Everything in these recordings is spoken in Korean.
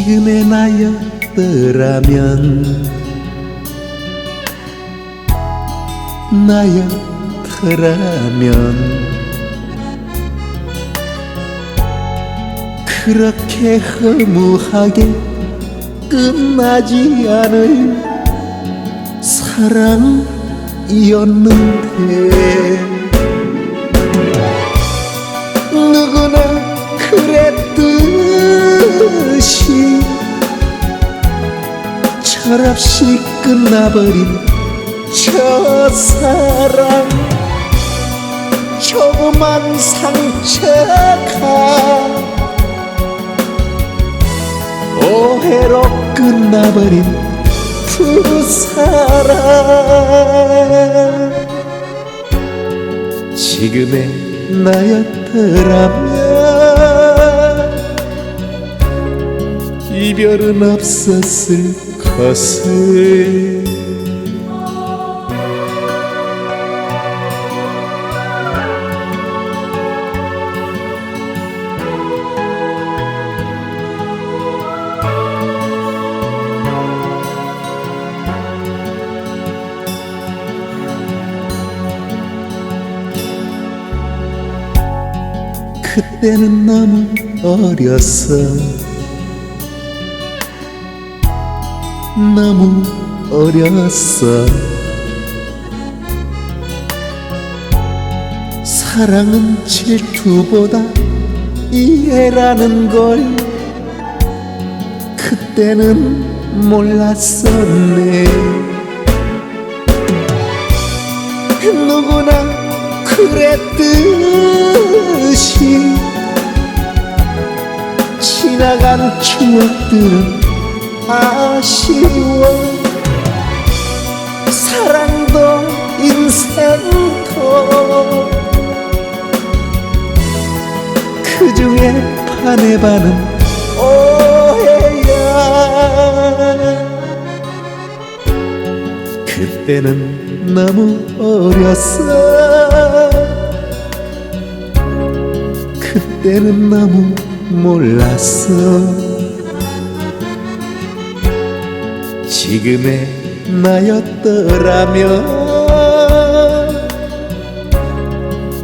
지금의 나였더라면 나였더라면 그렇게 허무하게 끝나지 않을 사랑이었는데 철없이 끝나버린 저 사랑 조그만 상처가 오해로 끝나버린 두 사랑 지금의 나였더라면 이별은 없었을 것을 그때는 너무 어렸어 너무 어렸어. 사랑은 질투보다 이해라는 걸 그때는 몰랐었네. 누구나 그랬듯이 지나간 추억들은 아쉬워. 사랑도 인생도 그 중에 반의 반은 오해야. 그때는 너무 어렸어 그때는 너무 몰랐어 지금의 나였더라면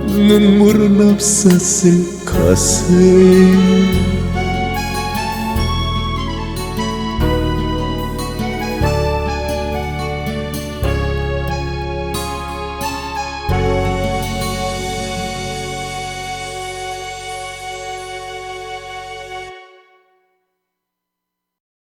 눈물은 없었을 것을